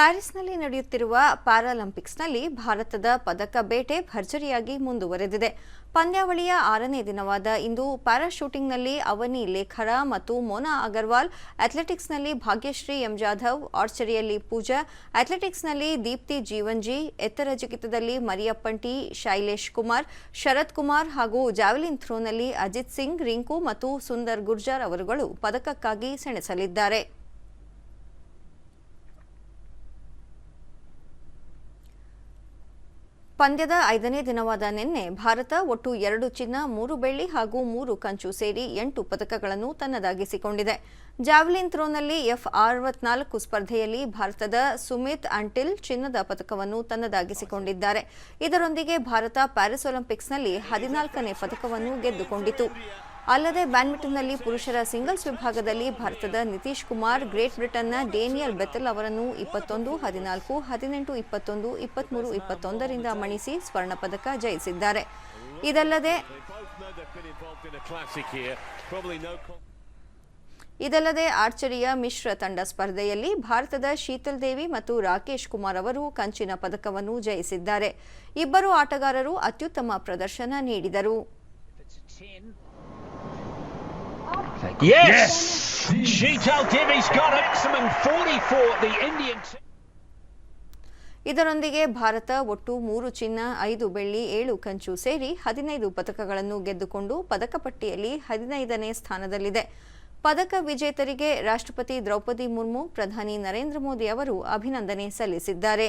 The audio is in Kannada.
ಪ್ಯಾರಿಸ್ನಲ್ಲಿ ನಡೆಯುತ್ತಿರುವ ಪ್ಯಾರಾಲಿಂಪಿಕ್ಸ್ನಲ್ಲಿ ಭಾರತದ ಪದಕ ಬೇಟೆ ಭರ್ಜರಿಯಾಗಿ ಮುಂದುವರೆದಿದೆ. ಪಂದ್ಯಾವಳಿಯ ಆರನೇ ದಿನವಾದ ಇಂದು ಪ್ಯಾರಾಶೂಟಿಂಗ್ನಲ್ಲಿ ಅವನಿ ಲೇಖರ ಮತ್ತು ಮೋನಾ ಅಗರ್ವಾಲ್, ಅಥ್ಲೆಟಿಕ್ಸ್ನಲ್ಲಿ ಭಾಗ್ಯಶ್ರೀ ಎಂ ಜಾಧವ್, ಆರ್ಚರಿಯಲ್ಲಿ ಪೂಜಾ, ಅಥ್ಲೆಟಿಕ್ಸ್ನಲ್ಲಿ ದೀಪ್ತಿ ಜೀವನ್ಜಿ ಎತ್ತರ ಜಿಗಿತದಲ್ಲಿ ಮರಿಯಪ್ಪಂಟಿ, ಶೈಲೇಶ್ ಕುಮಾರ್, ಶರತ್ ಕುಮಾರ್ ಹಾಗೂ ಜಾವೆಲಿನ್ ಥ್ರೋನಲ್ಲಿ ಅಜಿತ್ ಸಿಂಗ್, ರಿಂಕು ಮತ್ತು ಸುಂದರ್ ಗುರ್ಜಾರ್ ಅವರುಗಳು ಪದಕಕ್ಕಾಗಿ ಸೆಣಸಲಿದ್ದಾರೆ. ಪಂದ್ಯದ ಐದನೇ ದಿನವಾದ ನಿನ್ನೆ ಭಾರತ ಒಟ್ಟು ಎರಡು ಚಿನ್ನ, ಮೂರು ಬೆಳ್ಳಿ ಹಾಗೂ ಮೂರು ಕಂಚು ಸೇರಿ ಎಂಟು ಪದಕಗಳನ್ನು ತನ್ನದಾಗಿಸಿಕೊಂಡಿದೆ. ಜಾವ್ಲಿನ್ ಥ್ರೋನಲ್ಲಿ ಎಫ್ ಅರವತ್ನಾಲ್ಕು ಸ್ಪರ್ಧೆಯಲ್ಲಿ ಭಾರತದ ಸುಮಿತ್ ಅಂಟಿಲ್ ಚಿನ್ನದ ಪದಕವನ್ನು ತನ್ನದಾಗಿಸಿಕೊಂಡಿದ್ದಾರೆ. ಇದರೊಂದಿಗೆ ಭಾರತ ಪ್ಯಾರಿಸ್ ಒಲಿಂಪಿಕ್ಸ್ನಲ್ಲಿ ಹದಿನಾಲ್ಕನೇ ಪದಕವನ್ನು ಗೆದ್ದುಕೊಂಡಿತು. ಅಲ್ಲದೆ ಬ್ಯಾಡ್ಮಿಂಟನ್ನಲ್ಲಿ ಪುರುಷರ ಸಿಂಗಲ್ಸ್ ವಿಭಾಗದಲ್ಲಿ ಭಾರತದ ನಿತೀಶ್ ಕುಮಾರ್, ಗ್ರೇಟ್ ಬ್ರಿಟನ್ನ ಡೇನಿಯಲ್ ಬೆತಲ್ ಅವರನ್ನು ಇಪ್ಪತ್ತೊಂದು, ಹದಿನಾಲ್ಕು, ಹದಿನೆಂಟು, ಇಪ್ಪತ್ತೊಂದು, ಇಪ್ಪತ್ಮೂರು, ಇಪ್ಪತ್ತೊಂದರಿಂದ ಮಣಿಸಿ ಸ್ವರ್ಣ ಪದಕ ಜಯಿಸಿದ್ದಾರೆ. ಇದಲ್ಲದೆ ಇದಲ್ಲದೆ ಆರ್ಚರಿಯ ಮಿಶ್ರ ತಂಡ ಸ್ಪರ್ಧೆಯಲ್ಲಿ ಭಾರತದ ಶೀತಲ್ ದೇವಿ ಮತ್ತು ರಾಕೇಶ್ ಕುಮಾರ್ ಅವರು ಕಂಚಿನ ಪದಕವನ್ನು ಜಯಿಸಿದ್ದಾರೆ. ಇಬ್ಬರು ಆಟಗಾರರು ಅತ್ಯುತ್ತಮ ಪ್ರದರ್ಶನ ನೀಡಿದರು. Yes! Sheetal Devi's got maximum 44, the Indian team. ಇದರೊಂದಿಗೆ ಭಾರತ ಒಟ್ಟು ಮೂರು ಚಿನ್ನ ಐದು ಬೆಳ್ಳಿ ಏಳು ಕಂಚು ಸೇರಿ ಹದಿನೈದು ಪದಕಗಳನ್ನು ಗೆದ್ದುಕೊಂಡು ಪದಕ ಪಟ್ಟಿಯಲ್ಲಿ ಹದಿನೈದನೇ ಸ್ಥಾನದಲ್ಲಿದೆ ಪದಕ ವಿಜೇತರಿಗೆ ರಾಷ್ಟ್ರಪತಿ ದ್ರೌಪದಿ ಮುರ್ಮು ಪ್ರಧಾನಿ ನರೇಂದ್ರ ಮೋದಿ ಅವರು ಅಭಿನಂದನೆ ಸಲ್ಲಿಸಿದ್ದಾರೆ